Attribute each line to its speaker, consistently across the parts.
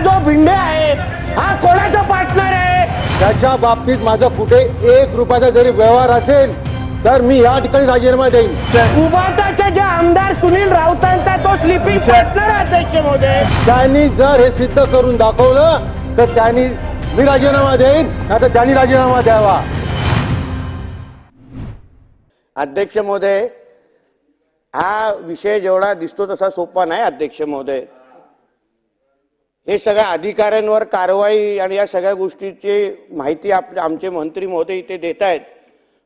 Speaker 1: जो भिंडे आहे हा कोणाचा पार्टनर आहे?
Speaker 2: त्याच्या बाबतीत माझा कुठे एक रुपयाचा जरी व्यवहार असेल तर मी या ठिकाणी राजीनामा देईन.
Speaker 1: उभाटाचे जे आमदार सुनील राऊतांचा तो स्लिपिंग पार्टनर अध्यक्ष महोदय.
Speaker 2: त्यांनी जर हे सिद्ध करून दाखवलं तर त्यांनी मी राजीनामा देईन नाही तर त्यांनी राजीनामा द्यावा.
Speaker 1: अध्यक्ष महोदय हा विषय जेवढा दिसतो तसा सोपा नाही अध्यक्ष महोदय. हे सगळ्या अधिकाऱ्यांवर कारवाई आणि या सगळ्या गोष्टीची माहिती आप आमचे मंत्री महोदय इथे देत आहेत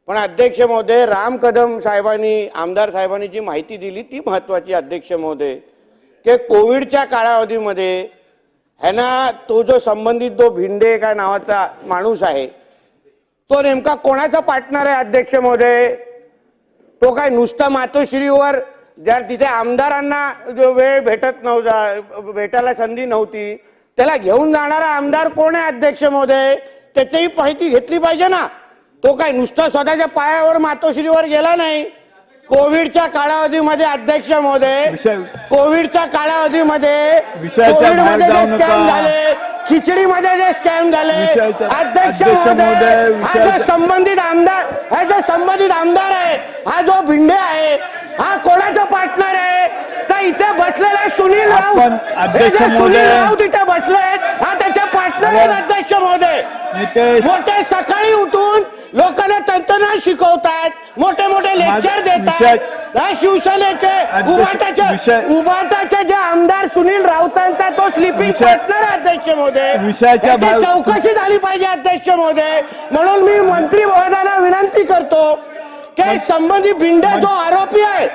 Speaker 1: पण अध्यक्ष महोदय राम कदम साहेबांनी आमदार साहेबांनी जी माहिती दिली ती महत्वाची अध्यक्ष महोदय. की कोविडच्या कालावधीमध्ये ह्यांना तो जो संबंधित जो भिंडे काय नावाचा माणूस आहे तो नेमका कोणाचा पार्टनर आहे अध्यक्ष महोदय? तो काय नुसता मातोश्रीवर जर तिथे आमदारांना जो वेळ भेटत नव्हता भेटायला संधी नव्हती त्याला घेऊन जाणारा आमदार कोण आहे अध्यक्ष महोदय? त्याचीही माहिती घेतली पाहिजे ना. तो काय नुसता स्वतःच्या पायावर मातोश्रीवर गेला नाही. कोविडच्या कालावधीमध्ये अध्यक्ष महोदय कोविडच्या कालावधीमध्ये कोविडमध्ये जे स्कॅम. झाले खिचडीमध्ये जे स्कॅम झाले अध्यक्ष महोदय हा जो संबंधित आमदार हा जो संबंधित आमदार आहे हा जो भिंडे आहे हा कोणाचा पार्टनर आहे? तर इथे बसलेला सुनील राऊत. सुनील राऊत इथे बसले आहेत हा त्याचे पार्टनर आहेत अध्यक्ष महोदय. मोठे सकाळी उठून लोकांना तंत्रज्ञान शिकवतात मोठे मोठे लेक्चर देतात. हा शिवसेनेचे
Speaker 3: अध्यक्ष-
Speaker 1: उभाटाचे जे आमदार सुनील राऊतांचा तो स्लिपिंग पार्टनर आहे अध्यक्ष महोदय. चौकशी झाली पाहिजे अध्यक्ष महोदय. म्हणून मी मंत्री महोदयांना विनंती करतो की संबंधित भिंडे जो आरोपी आहे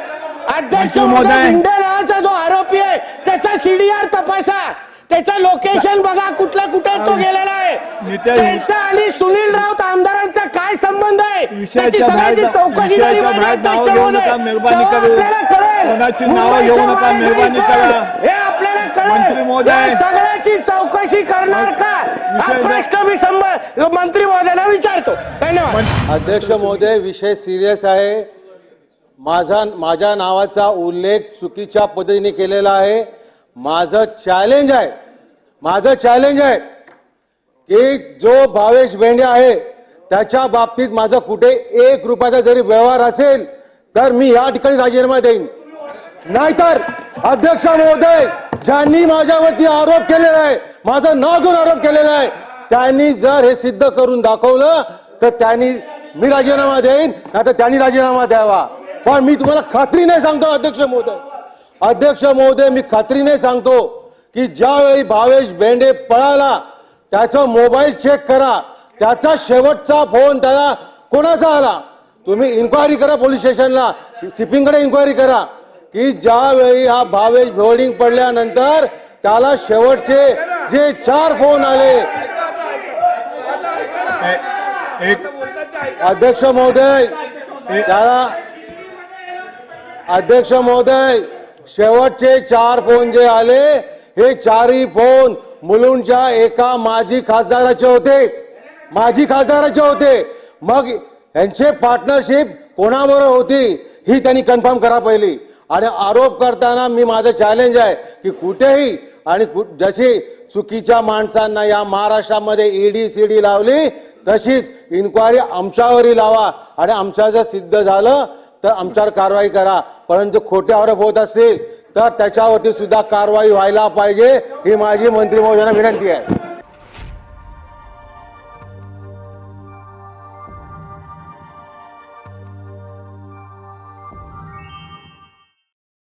Speaker 1: अध्यक्ष. भिंडे नावाचा जो आरोपी आहे त्याचा सीडीआर तपासा त्याचं लोकेशन बघा कुठल्या कुठे तो गेलेला आहे त्यांचा आणि सुनील राऊत आमदारांचा काय संबंध आहे त्याची सगळ्याची चौकशी झाली पाहिजे कळेल.
Speaker 3: कोणाची नावं घेऊ नका, मेहरबानी? करा.
Speaker 1: हे आपल्याला कळेल
Speaker 3: मंत्री महोदय.
Speaker 1: सगळ्याची चौकशी करणार का? हा प्रश्न मी मंत्री महोदयाला विचारतो. धन्यवाद.
Speaker 2: अध्यक्ष महोदय विषय सिरियस आहे. माझा माझ्या नावाचा उल्लेख चुकीच्या पद्धतीने केलेला आहे. माझं चॅलेंज आहे. माझं चॅलेंज आहे की जो भावेश बेंडे आहे त्याच्या बाबतीत माझा कुठे एक रुपयाचा जरी व्यवहार असेल तर मी या ठिकाणी राजीनामा देईन. नाहीतर अध्यक्ष महोदय ज्यांनी माझ्यावरती आरोप केलेला आहे माझं नागून आरोप केलेला आहे त्यांनी जर हे सिद्ध करून दाखवलं तर त्यांनी मी राजीनामा देईन नाही तर त्यांनी राजीनामा द्यावा. पण मी तुम्हाला खात्री नाही सांगतो अध्यक्ष महोदय. अध्यक्ष महोदय मी खात्रीने सांगतो की ज्यावेळी भावेश बेंडे पळाला त्याचा मोबाईल चेक करा त्याचा शेवटचा फोन त्याला कोणाचा आला? तुम्ही इन्क्वायरी करा पोलीस स्टेशनला सिपिंगकडे इन्क्वायरी करा. की ज्यावेळी हा भावेश होल्डिंग पडल्यानंतर त्याला शेवटचे जे चार फोन आले.
Speaker 3: एक
Speaker 2: अध्यक्ष महोदय त्याला अध्यक्ष महोदय शेवटचे चार फोन जे आले हे चारही फोन मुलुंडच्या एका माजी खासदाराचे होते. माजी खासदाराचे होते. मग यांचे पार्टनरशिप कोणाबरोबर होती ही त्यांनी कन्फर्म करा पहिली. आणि आरोप करताना मी माझं चॅलेंज आहे की कुठेही आणि कु- जशी चुकीच्या माणसांना या महाराष्ट्रामध्ये ईडी सीडी लावली तशीच इन्क्वायरी आमच्यावरही लावा. आणि आमच्या जर सिद्ध झालं तर आमच्यावर कारवाई करा. परंतु खोटे आरोप होत असतील तर त्याच्यावरती सुद्धा कारवाई व्हायला पाहिजे ही माझी मंत्री महोदयांना विनंती आहे.